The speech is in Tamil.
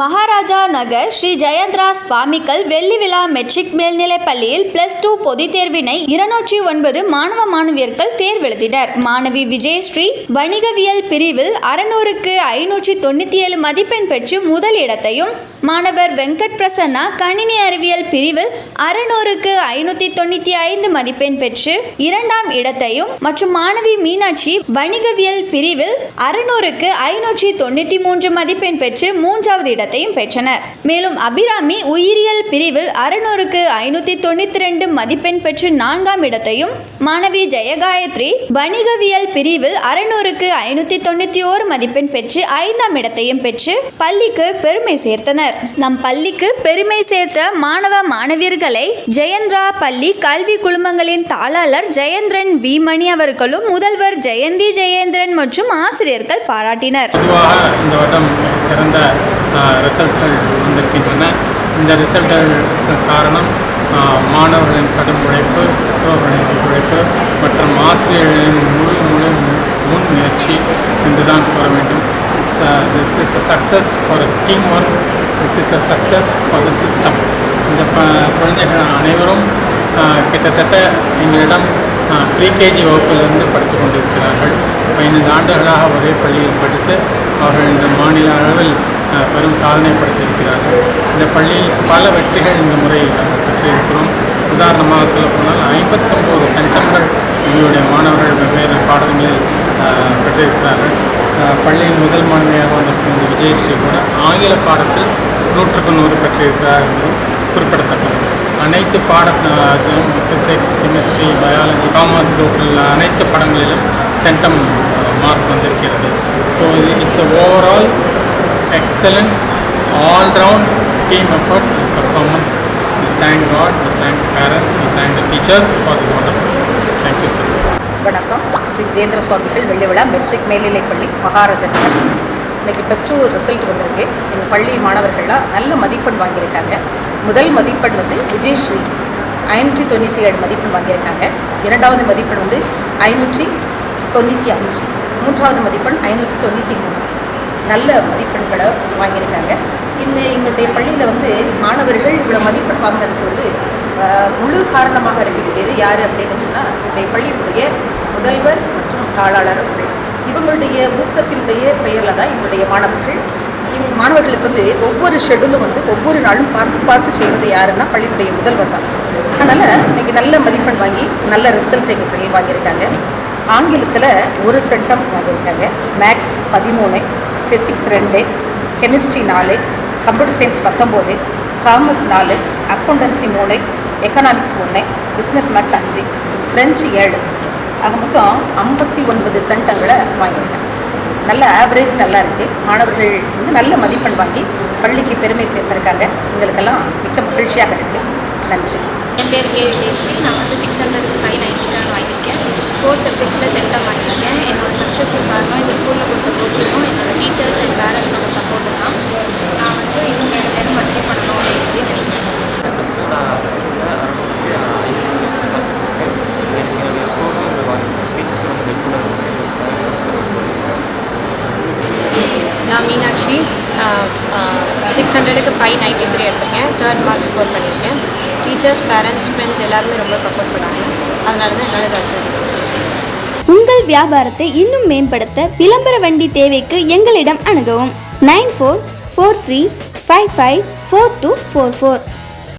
மகாராஜா நகர் ஸ்ரீ ஜெயந்திரா சுவாமிகள் வெள்ளி விழா மெட்ரிக் மேல்நிலைப் பள்ளியில் பிளஸ் டூ பொதுத் தேர்வினை இருநூற்றி ஒன்பது மாணவ மாணவியர்கள் தேர்வெழுதினர். மாணவி விஜயஸ்ரீ வணிகவியல் பிரிவில் அறுநூறுக்கு ஐநூற்றி தொண்ணூற்றி ஏழு மதிப்பெண் பெற்று முதல் இடத்தையும் மாணவர் வெங்கட் பிரசன்னா கணினி அறிவியல் பிரிவில் அறுநூறுக்கு ஐநூற்றி தொண்ணூற்றி ஐந்து மதிப்பெண் பெற்று இரண்டாம் இடத்தையும் மற்றும் மாணவி மீனாட்சி வணிகவியல் பிரிவில் அறுநூறுக்கு ஐநூற்றி தொண்ணூற்றி மூன்று மதிப்பெண் பெற்று மூன்றாவது இடத்தையும் பெற்றனர். மேலும் அபிராமி உயிரியல் பிரிவில் அறுநூறுக்கு ஐநூற்றி தொண்ணூற்றி ரெண்டு மதிப்பெண் பெற்று நான்காம் இடத்தையும் மாணவி ஜெயகாயத்ரி வணிகவியல் பிரிவில் அறுநூறுக்கு ஐநூற்றி தொண்ணூற்றி ஓரு மதிப்பெண் பெற்று ஐந்தாம் இடத்தையும் பெற்று பள்ளிக்கு பெருமை சேர்த்தனர். நம் பள்ளிக்கு பெருமை சேர்த்த மாணவ மாணவியர்களை ஜெயந்திரா பள்ளி கல்வி குழுமங்களின் தாளாளர் ஜெயந்திரன் வி மணி அவர்களும் முதல்வர் ஜெயந்தி ஜெயேந்திரன் மற்றும் ஆசிரியர்கள் பாராட்டினர். இந்த வட்டம் சிறந்த ரிசல்ட்கள் வந்திருக்கின்றன. இந்த ரிசல்ட்டுக்கு காரணம் மாணவர்களின் கடும் உழைப்பு பெற்றோர்களின் உழைப்பு மற்றும் ஆசிரியர்களின் முழு முழு முன் முயற்சி என்றுதான் கூற வேண்டும். This is a success for team work this is a success for the system இந்த ப குழந்தைகள் அனைவரும் கிட்டத்தட்ட எங்களிடம் ப்ரீகேஜி வகுப்பிலிருந்து படித்து கொண்டிருக்கிறார்கள். பதினைந்து ஆண்டுகளாக ஒரே பள்ளியில் படித்து அவர்கள் இந்த மாநில அளவில் பெரும் சாதனை படைத்திருக்கிறார்கள் இந்த பள்ளியில் பல வெற்றிகள் இந்த முறை நாங்கள் பெற்றிருக்கிறோம். உதாரணமாக சொல்லப்போனால் ஐம்பத்தொம்போது சென்டர்கள் எங்களுடைய மாணவர்கள் வெவ்வேறு பாடங்களில் பெற்றிருக்கிறார்கள். பள்ளியின் முதல் மாணவியாக வந்திருக்கும் இந்த விஜயஸ்ரீ கூட ஆங்கில பாடத்தில் நூற்றுக்கு நூறு பெற்றிருக்கிறார் என்பதும் குறிப்பிடத்தக்கது. அனைத்து பாடத்திலும் ஃபிசிக்ஸ் கெமிஸ்ட்ரி பயாலஜி காமர்ஸ் குரூப்பில் அனைத்து படங்களிலும் சென்டம் மார்க் வந்திருக்கிறது. So it's overall excellent all round effort and performance. we thank God, we thank parents, we thank the teachers for this wonderful success. Thank you, sir. வணக்கம். ஸ்ரீ ஜெயேந்திர சுவாமிகள் வெள்ளிவிழா மெட்ரிக் மேல்நிலைப்பள்ளி மகாராஜா நகர் இன்னைக்கு ப்ளஸ் டூ ரிசல்ட் வந்திருக்கு. எங்கள் பள்ளி மாணவர்கள்லாம் நல்ல மதிப்பெண் வாங்கியிருக்காங்க. முதல் மதிப்பெண் வந்து விஜயஸ்ரீ. ஐநூற்றி தொண்ணூற்றி ஏழு மதிப்பெண் வாங்கியிருக்காங்க. இரண்டாவது மதிப்பெண் வந்து ஐநூற்றி தொண்ணூற்றி அஞ்சு. மூன்றாவது மதிப்பெண் ஐநூற்றி தொண்ணூற்றி மூணு. நல்ல மதிப்பெண்களை வாங்கியிருக்காங்க. இந்த எங்களுடைய பள்ளியில் வந்து மாணவர்கள் இவ்வளோ மதிப்பெண் வாங்கினதுக்கு வந்து முழு காரணமாக இருக்கக்கூடியது யார் அப்படின்னு சொன்னால் எங்களுடைய பள்ளியினுடைய முதல்வர் மற்றும் தாளாளர் அவர்கள். இவங்களுடைய ஊக்கத்தினுடைய பெயரில் தான் எங்களுடைய மாணவர்கள். இவங்க மாணவர்களுக்கு வந்து ஒவ்வொரு ஷெடியூலும் வந்து ஒவ்வொரு நாளும் பார்த்து பார்த்து செய்கிறது யாருன்னா பள்ளியினுடைய முதல்வர் தான். அதனால் இன்னைக்கு நல்ல மதிப்பெண் வாங்கி நல்ல ரிசல்ட் எங்கள் பள்ளி வாங்கியிருக்காங்க. ஆங்கிலத்தில் ஒரு சென்டம் வாங்கியிருக்காங்க. மேக்ஸ் பதிமூணு ஃபிசிக்ஸ் ரெண்டு கெமிஸ்ட்ரி நாலு கம்ப்யூட்டர் சயின்ஸ் பத்தொம்போது காமர்ஸ் நாலு அக்கௌண்டன்சி மூணு எக்கனாமிக்ஸ் ஒன்று பிஸ்னஸ் மேக்ஸ் அஞ்சு ஃப்ரெஞ்சு ஏழு. ஆக மொத்தம் ஐம்பத்தி ஒன்பது சென்டங்களை வாங்கியிருக்காங்க. நல்ல ஆவரேஜ் நல்லா இருக்குது மாணவர்கள் வந்து நல்ல மதிப்பெண் வாங்கி பள்ளிக்கு பெருமை சேர்த்துருக்காங்க எங்களுக்கெல்லாம் மிக்க மகிழ்ச்சியாக இருக்குது நன்றி. என் பேர் கே விஜயஸ்ரீ நான் வந்து six hundred five ninety seven வாங்கியிருக்கேன். ஃபோர் சப்ஜெக்ட்ஸில் சென்டம் வாங்கியிருக்கேன். என்னோட சக்ஸஸ்க்கு காரணம் இந்த ஸ்கூலில் கொடுத்த கோச்சிங்கும் என்னோட டீச்சர்ஸ் அண்ட் பேரண்ட்ஸோட சப்போர்ட்டும் தான். நான் வந்து இன்னும் மேலும் மேலும் அச்சீவ் பண்ணணும் அப்படின்னு சொல்லி நினைக்கிறேன் நான் ப்ளஸ் டூவில் அறுநூறுக்கு எனக்கு என்னுடைய ஸ்கூலும் ரொம்ப ஹெல்ப்ஃபுல்லாக இருந்தது நான் மீனாட்சி. சிக்ஸ் ஹண்ட்ரடுக்கு ஃபைவ் நைன்ட்டி த்ரீ எடுத்திருக்கேன். தேர்ட் மார்க் ஸ்கோர் பண்ணியிருக்கேன். டீச்சர்ஸ் பேரண்ட்ஸ் ஃப்ரெண்ட்ஸ் எல்லாருமே ரொம்ப சப்போர்ட் பண்ணாங்க. அதனால தான் என்னால் உங்கள் வியாபாரத்தை இன்னும் மேம்படுத்த விளம்பர வண்டி தேவைக்கு எங்களிடம் அணுகவும். Nine four four three five five four two four four.